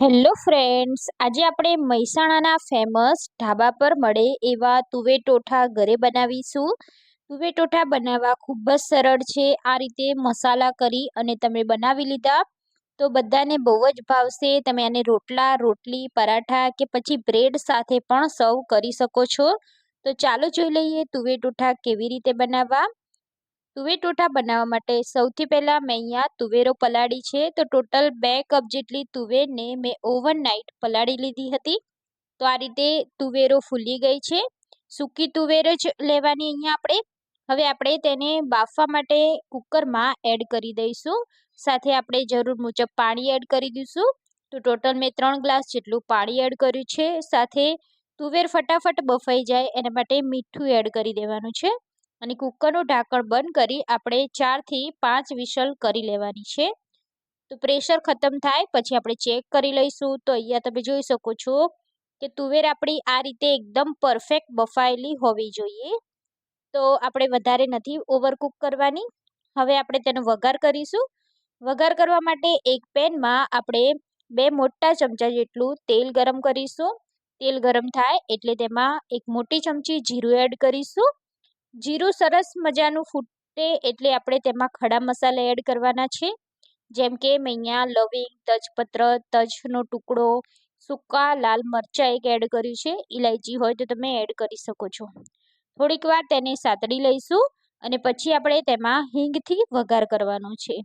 Hello friends, આજે આપણે મહેસાણાના ફેમસ ઢાબા પર મળે એવા તુવેટોઠા ઘરે બનાવીશું. તુવેટોઠા બનાવવા ખૂબ જ સરળ છે, આ રીતે મસાલા કરી અને તમે બનાવી લીધા. તો બધાને બહુ જ ભાવશે, તમે આને રોટલા, રોટલી, પરાઠા કે પછી બ્રેડ સાથે પણ સર્વ કરી શકો છો. તો ચાલો જોઈ લઈએ તુવેટોઠા કેવી રીતે બનાવવા. તુવેર ટોઠા બનાવવા માટે સૌથી પહેલાં મેં અહીંયા તુવેરો પલાળી છે. તો ટોટલ બે કપ જેટલી તુવેરને મેં ઓવરનાઇટ પલાળી લીધી હતી. તો આ રીતે તુવેરો ફૂલી ગઈ છે. સૂકી તુવેર જ લેવાની અહીંયા આપણે. હવે આપણે તેને બાફવા માટે કુકરમાં એડ કરી દઈશું. સાથે આપણે જરૂર મુજબ પાણી એડ કરી દઈશું. તો ટોટલ મેં ત્રણ ગ્લાસ જેટલું પાણી એડ કર્યું છે. સાથે તુવેર ફટાફટ બફાઈ જાય, એના માટે મીઠું એડ કરી દેવાનું છે. અને કુકરનું ઢાંકણ બંધ કરી આપણે ચારથી પાંચ વિસલ કરી લેવાની છે. તો પ્રેશર ખતમ થાય, પછી આપણે ચેક કરી લઈશું. તો અહીંયા તમે જોઈ શકો છો કે તુવેર આપણી આ રીતે એકદમ પરફેક્ટ બફાયેલી હોવી જોઈએ. તો આપણે વધારે નથી ઓવરકુક કરવાની. હવે આપણે તેનો વઘાર કરીશું. વઘાર કરવા માટે એક પેનમાં આપણે બે મોટા ચમચા જેટલું તેલ ગરમ કરીશું. તેલ ગરમ થાય એટલે તેમાં એક મોટી ચમચી જીરું એડ કરીશું. જીરું સરસ મજાનું ફૂટે એટલે આપણે તેમાં ખડા મસાલા એડ કરવાના છે. જેમ કે મેં અહીંયા લવિંગ, તજપત્ર, તજનો ટુકડો, સૂકા લાલ મરચાં એક એડ કર્યું છે. ઇલાયચી હોય તો તમે એડ કરી શકો છો. થોડીક વાર તેને સાતડી લઈશું અને પછી આપણે તેમાં હિંગથી વઘાર કરવાનો છે.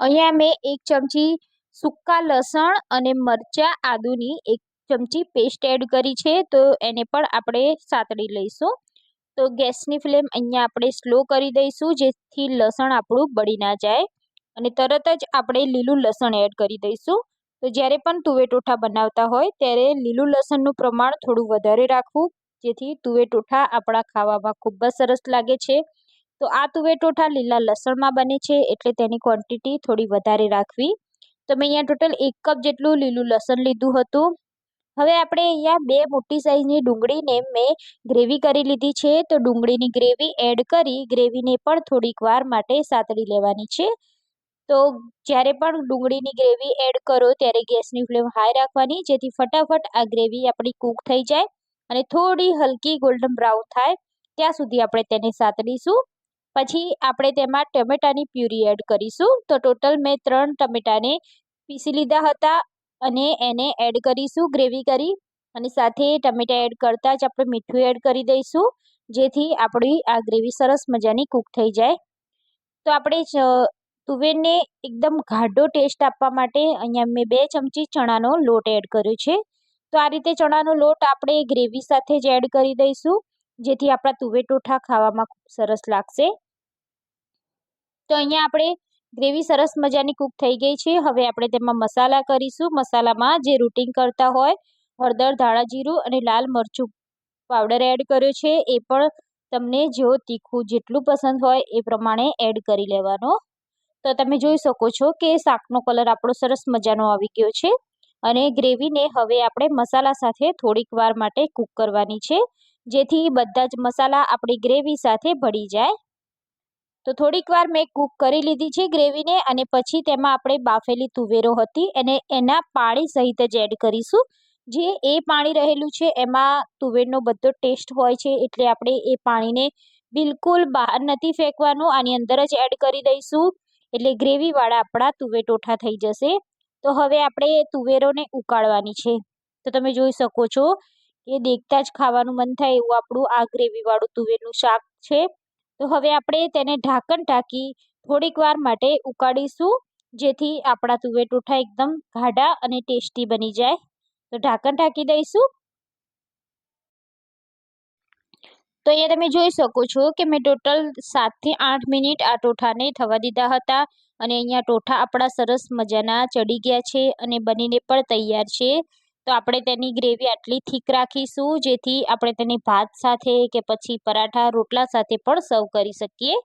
અહીંયા મેં એક ચમચી સૂકા લસણ અને મરચાં આદુની એક ચમચી પેસ્ટ એડ કરી છે, તો એને પણ આપણે સાતડી લઈશું. તો ગેસની ફ્લેમ અહીંયા આપણે સ્લો કરી દઈશું, જેથી લસણ આપણું બળી ના જાય. અને તરત જ આપણે લીલું લસણ એડ કરી દઈશું. તો જ્યારે પણ તુવેટોઠા બનાવતા હોય, ત્યારે લીલું લસણનું પ્રમાણ થોડું વધારે રાખવું, જેથી તુવેટોઠા આપણા ખાવામાં ખૂબ જ સરસ લાગે છે. તો આ તુવેટોઠા લીલા લસણમાં બને છે, એટલે તેની ક્વોન્ટિટી થોડી વધારે રાખવી. તો મેં અહીંયા ટોટલ એક કપ જેટલું લીલું લસણ લીધું હતું. હવે આપણે અહીંયા બે મોટી સાઈઝની ડુંગળીને મેં ગ્રેવી કરી લીધી છે. તો ડુંગળીની ગ્રેવી એડ કરી, ગ્રેવીને પણ થોડીક વાર માટે સાતળી લેવાની છે. તો જ્યારે પણ ડુંગળીની ગ્રેવી એડ કરો, ત્યારે ગેસની ફ્લેમ હાઈ રાખવાની, જેથી ફટાફટ આ ગ્રેવી આપણી કૂક થઈ જાય અને થોડી હલકી ગોલ્ડન બ્રાઉન થાય. ત્યાં સુધી આપણે તેને સાતડીશું પછી આપણે તેમાં ટમેટાની પ્યુરી એડ કરીશું. તો ટોટલ મેં ત્રણ ટમેટાને પીસી લીધા હતા. અને એને એડ કરીશું ગ્રેવી કરી અને સાથે ટમેટા એડ કરતાં જ આપણે મીઠું એડ કરી દઈશું, જેથી આપણી આ ગ્રેવી સરસ મજાની કૂક થઈ જાય. તો આપણે તુવેરને એકદમ ગાઢો ટેસ્ટ આપવા માટે અહીંયા મેં બે ચમચી ચણાનો લોટ એડ કર્યો છે. તો આ રીતે ચણાનો લોટ આપણે ગ્રેવી સાથે જ એડ કરી દઈશું, જેથી આપણા તુવેર ટોઠા ખાવામાં ખૂબ સરસ લાગશે. તો અહીંયા આપણે ગ્રેવી સરસ મજાની કૂક થઈ ગઈ છે. હવે આપણે તેમાં મસાલા કરીશું. મસાલામાં જે રૂટિંગ કરતા હોય, હળદર, ધાણા જીરું અને લાલ મરચું પાવડર એડ કર્યો છે. એ પણ તમને જો તીખું જેટલું પસંદ હોય એ પ્રમાણે એડ કરી લેવાનો. તો તમે જોઈ શકો છો કે શાકનો કલર આપણો સરસ મજાનો આવી ગયો છે અને ગ્રેવીને હવે આપણે મસાલા સાથે થોડીક વાર માટે કૂક કરવાની છે. જેથી બધા જ મસાલા આપણી ગ્રેવી સાથે ભળી જાય. તો થોડીક વાર મેં કૂક કરી લીધી છે ગ્રેવીને અને પછી તેમાં આપણે બાફેલી તુવેરો હતી અને એના પાણી સહિત જ એડ કરીશું. જે એ પાણી રહેલું છે એમાં તુવેરનો બધો ટેસ્ટ હોય છે એટલે આપણે એ પાણીને બિલકુલ બહાર નથી ફેંકવાનું, આની અંદર જ એડ કરી દઈશું. એટલે ગ્રેવીવાળા આપણા તુવેર ટોઠા થઈ જશે. તો હવે આપણે તુવેરોને ઉકાળવાની છે. તો તમે જોઈ શકો છો એ દેખતા જ ખાવાનું મન થાય એવું આપણું આ ગ્રેવીવાળું તુવેરનું શાક છે. તો હવે આપણે તેને ઢાંકણ ઢાંકી થોડીક વાર માટે ઉકાળીશું, જેથી આપણા તુવેર ટોઠા એકદમ ગાઢા અને ટેસ્ટી બની જાય. તો ઢાંકણ ઢાંકી દઈશું. તો અહીંયા તમે જોઈ શકો છો કે મેં ટોટલ સાતથી આઠ મિનિટ આ ટોઠાને થવા દીધા હતા અને અહીંયા ટોઠા આપણા સરસ મજાના ચડી ગયા છે અને બનીને પણ તૈયાર છે. તો આપણે તેની ગ્રેવી આટલી થીક રાખીશું, જેથી આપણે તેને ભાત સાથે કે પછી પરાઠા, રોટલા સાથે પણ સર્વ કરી શકીએ.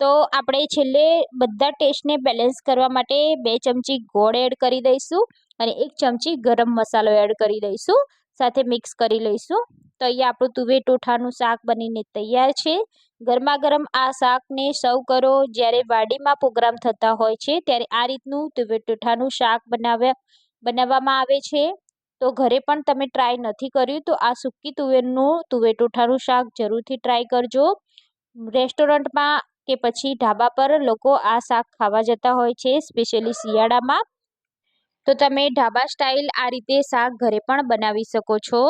તો આપણે છેલ્લે બધા ટેસ્ટને બેલેન્સ કરવા માટે બે ચમચી ગોળ એડ કરી દઈશું અને એક ચમચી ગરમ મસાલો એડ કરી દઈશું, સાથે મિક્સ કરી લઈશું. તો અહીંયા આપણું તુવેર ટોઠાનું શાક બનીને તૈયાર છે. ગરમા ગરમ આ શાકને સર્વ કરો. જ્યારે વાડીમાં પ્રોગ્રામ થતા હોય છે, ત્યારે આ રીતનું તુવેર ટોઠાનું શાક બનાવ્યા, બનાવવામાં આવે છે. તો ઘરે પણ તમે ટ્રાય નથી કર્યું તો આ સૂકી તુવેરનું તુવેર ટોઠાનું શાક જરૂરથી ટ્રાય કરજો. રેસ્ટોરન્ટમાં કે પછી ઢાબા પર લોકો આ શાક ખાવા જતા હોય છે સ્પેશિયલી શિયાળામાં. તો તમે ઢાબા સ્ટાઇલ આ રીતે શાક ઘરે પણ બનાવી શકો છો.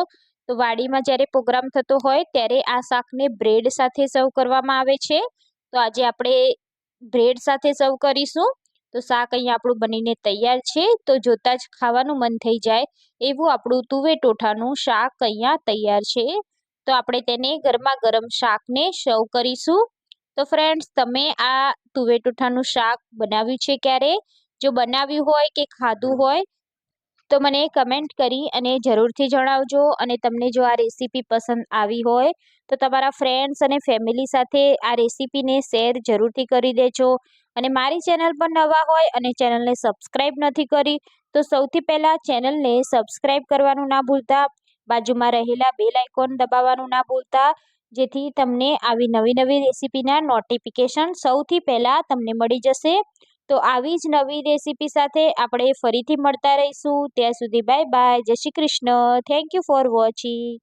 તો વાડીમાં જ્યારે પ્રોગ્રામ થતો હોય ત્યારે આ શાકને બ્રેડ સાથે સર્વ કરવામાં આવે છે. તો આજે આપણે બ્રેડ સાથે સર્વ કરીશું. તો શાક અહીંયા આપણું બનીને તૈયાર છે. તો જોતાં જ ખાવાનું મન થઈ જાય એવું આપણું તુવેટોઠાનું શાક અહીંયા તૈયાર છે. તો આપણે તેને ગરમા ગરમ શાકને સર્વ કરીશું. તો ફ્રેન્ડ્સ, તમે આ તુવેટોઠાનું શાક બનાવ્યું છે ક્યારે? જો બનાવ્યું હોય કે ખાધું હોય તો મને કમેન્ટ કરી અને જરૂરથી જણાવજો અને તમને જો આ રેસીપી પસંદ આવી હોય, તો તમારા ફ્રેન્ડ્સ અને ફેમિલી સાથે આ રેસીપીને શેર જરૂરથી કરી દેજો. અને મારી ચેનલ પર નવા હોય અને ચેનલને સબસ્ક્રાઈબ નથી કરી, તો સૌથી પહેલાં ચેનલને સબસ્ક્રાઈબ કરવાનું ના ભૂલતા. બાજુમાં રહેલા બેલ આઇકોન દબાવવાનું ના ભૂલતા, જેથી તમને આવી નવી નવી રેસીપીના નોટિફિકેશન સૌથી પહેલાં તમને મળી જશે. તો આવી જ નવી રેસીપી સાથે આપણે ફરીથી મળતા રહીશું. ત્યાં સુધી બાય બાય. જય Shri Krishna. Thank you for watching